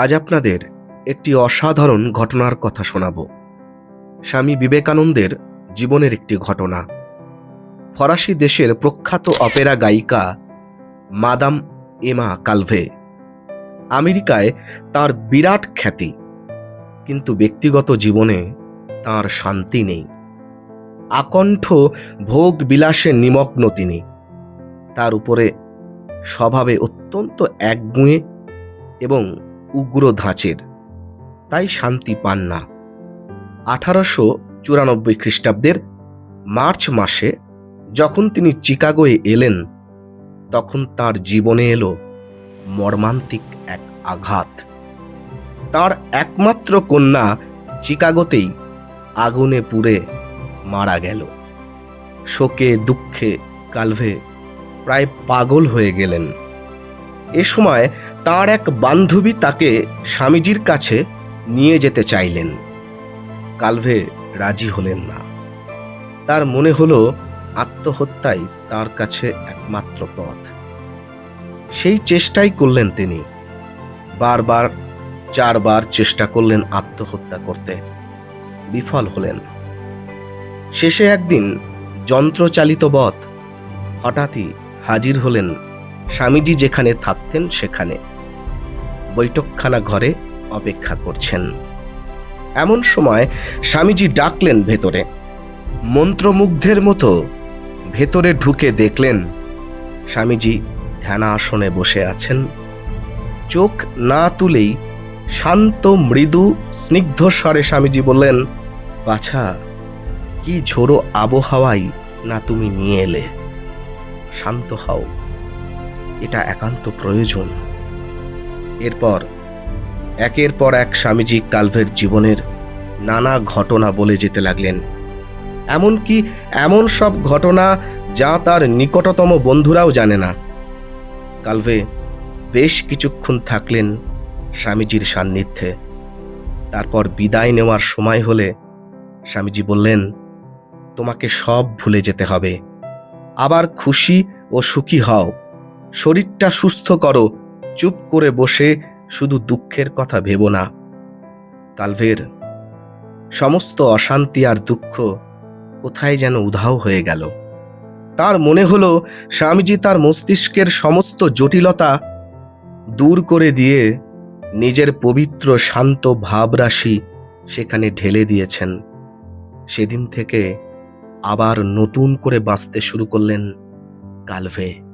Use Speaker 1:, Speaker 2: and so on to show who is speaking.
Speaker 1: আজ আপনাদের একটি অসাধারণ ঘটনার কথা শোনাব। স্বামী বিবেকানন্দের জীবনের একটি ঘটনা। ফরাসি দেশের প্রখ্যাত অপেরা গায়িকা মাদাম এমা কালভে আমেরিকায় তার বিরাট খ্যাতি, কিন্তু ব্যক্তিগত জীবনে তার শান্তি নেই। আকণ্ঠ ভোগ বিলাসে নিমগ্ন তিনি। তার উপরে স্বভাবে অত্যন্ত একগুঁয়ে এবং উগ্র ধাঁচের। তাই শান্তি পান না। আঠারোশো চুরানব্বই খ্রিস্টাব্দের মার্চ মাসে যখন তিনি চিকাগোয়ে এলেন, তখন তার জীবনে এলো মর্মান্তিক এক আঘাত। তার একমাত্র কন্যা চিকাগোতেই আগুনে পুড়ে মারা গেল। শোকে, দুঃখে, কালভে প্রায় পাগল হয়ে গেলেন। এ সময় তার এক বান্ধবী তাকে স্বামীজির কাছে নিয়ে যেতে চাইলেন। কালভে রাজি হলেন না। তার মনে হলো আত্মহত্যাই তার কাছে একমাত্র পথ। সেই চেষ্টাই করলেন তিনি। বারবার, চারবার চেষ্টা করলেন আত্মহত্যা করতে। বিফল হলেন। শেষে একদিন যন্ত্রচালিত বধ হঠাৎই হাজির হলেন স্বামীজি যেখানে থাকতেন, সেখানে বৈঠকখানা ঘরে অপেক্ষা করছেন। এমন সময় স্বামীজি ডাকলেন ভেতরে। মন্ত্রমুগ্ধের মতো ভেতরে ঢুকে দেখলেন স্বামীজি ধ্যানা আসনে বসে আছেন। চোখ না তুলেই শান্ত, মৃদু, স্নিগ্ধ স্বরে স্বামীজি বললেন, বাছা, কি ঝোড়ো আবহাওয়াই না তুমি নিয়ে এলে? শান্ত হও। এটা একান্ত প্রয়োজন। এরপর, একের পর এক স্বামীজি কালভের জীবনের নানা ঘটনা বলে যেতে লাগলেন। এমনকি এমন সব ঘটনা যা তার নিকটতম বন্ধুরাও জানে না। কালভে বেশ কিছুক্ষণ থাকলেন স্বামীজির সান্নিধ্যে। তারপর বিদায় নেওয়ার সময় হলে স্বামীজি বললেন, তোমাকে সব ভুলে যেতে হবে। আবার খুশি ও সুখী হও। শরীরটা সুস্থ করো, চুপ করে বসে শুধু দুঃখের কথা ভেবো না। কালভের সমস্ত অশান্তি আর দুঃখ কোথায় যেন উধাও হয়ে গেল। তার মনে হলো স্বামীজি তার মস্তিষ্কের সমস্ত জটিলতা দূর করে দিয়ে নিজের পবিত্র শান্ত ভাবরাশি সেখানে ঢেলে দিয়েছেন। সেদিন থেকে আবার নতুন করে বাঁচতে শুরু করলেন কালভে